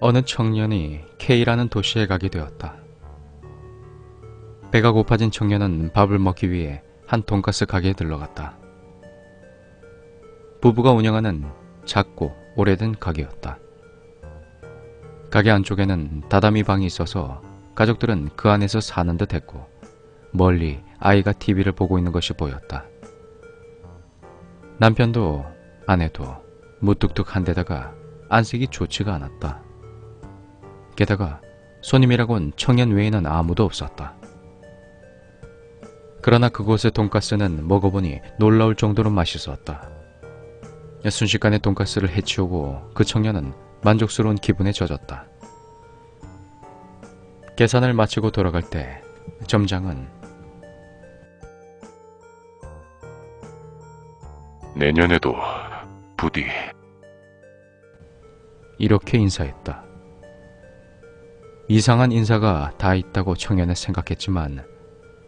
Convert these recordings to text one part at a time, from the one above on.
어느 청년이 K라는 도시에 가게 되었다. 배가 고파진 청년은 밥을 먹기 위해 한 돈가스 가게에 들러갔다. 부부가 운영하는 작고 오래된 가게였다. 가게 안쪽에는 다다미 방이 있어서 가족들은 그 안에서 사는 듯 했고 멀리 아이가 TV를 보고 있는 것이 보였다. 남편도 아내도 무뚝뚝한 데다가 안색이 좋지가 않았다. 게다가 손님이라곤 청년 외에는 아무도 없었다. 그러나 그곳의 돈가스는 먹어보니 놀라울 정도로 맛있었다. 순식간에 돈가스를 해치우고 그 청년은 만족스러운 기분에 젖었다. 계산을 마치고 돌아갈 때 점장은 내년에도 부디 이렇게 인사했다. 이상한 인사가 다 있다고 청년은 생각했지만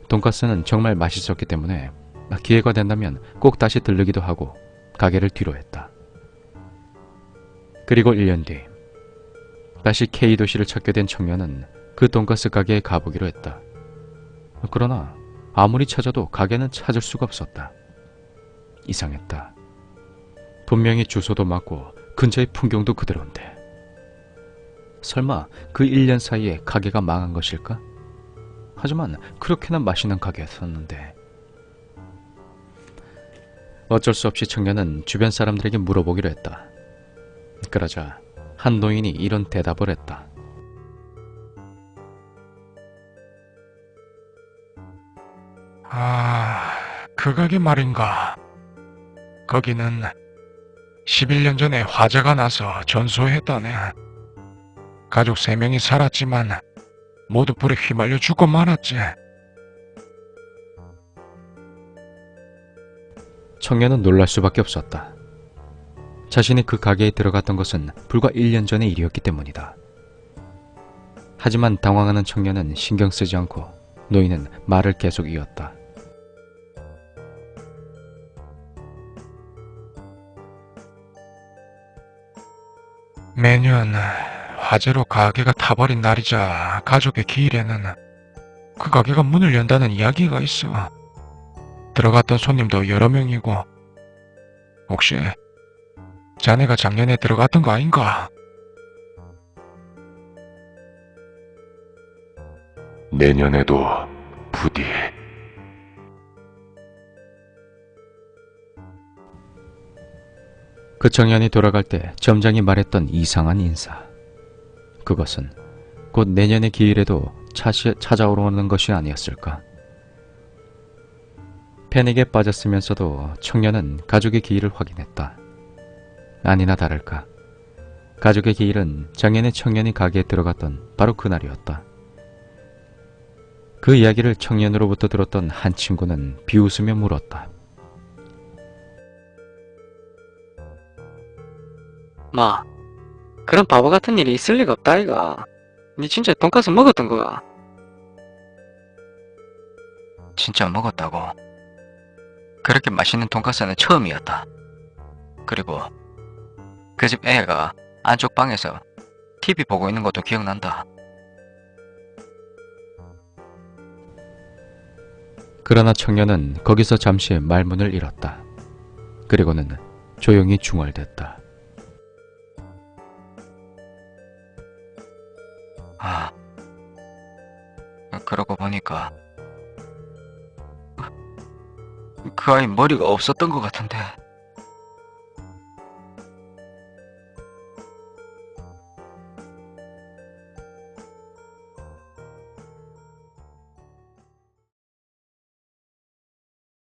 돈가스는 정말 맛있었기 때문에 기회가 된다면 꼭 다시 들르기도 하고 가게를 뒤로 했다. 그리고 1년 뒤 다시 K 도시를 찾게 된 청년은 그 돈가스 가게에 가보기로 했다. 그러나 아무리 찾아도 가게는 찾을 수가 없었다. 이상했다. 분명히 주소도 맞고 근처의 풍경도 그대로인데 설마 그 1년 사이에 가게가 망한 것일까? 하지만 그렇게나 맛있는 가게였었는데 어쩔 수 없이 청년은 주변 사람들에게 물어보기로 했다. 그러자 한 노인이 이런 대답을 했다. 아, 그 가게 말인가. 거기는 11년 전에 화재가 나서 전소했다네. 가족 3명이 살았지만 모두 불에 휘말려 죽고 말았지. 청년은 놀랄 수밖에 없었다. 자신이 그 가게에 들어갔던 것은 불과 1년 전의 일이었기 때문이다. 하지만 당황하는 청년은 신경 쓰지 않고 노인은 말을 계속 이었다. 매년 화재로 가게가 타버린 날이자 가족의 기일에는 그 가게가 문을 연다는 이야기가 있어. 들어갔던 손님도 여러 명이고 혹시 자네가 작년에 들어갔던 거 아닌가? 내년에도 부디 그 청년이 돌아갈 때 점장이 말했던 이상한 인사. 그것은 곧 내년의 기일에도 차시, 찾아오는 것이 아니었을까. 패닉에 빠졌으면서도 청년은 가족의 기일을 확인했다. 아니나 다를까. 가족의 기일은 작년에 청년이 가게에 들어갔던 바로 그날이었다. 그 이야기를 청년으로부터 들었던 한 친구는 비웃으며 물었다. 마, 그런 바보 같은 일이 있을 리가 없다, 이가. 니 진짜 돈가스 먹었던 거야? 진짜 먹었다고. 그렇게 맛있는 돈가스는 처음이었다. 그리고 그 집 애가 안쪽 방에서 TV 보고 있는 것도 기억난다. 그러나 청년은 거기서 잠시 말문을 잃었다. 그리고는 조용히 중얼댔다. 그러고 보니까 그 아이 머리가 없었던 것 같은데.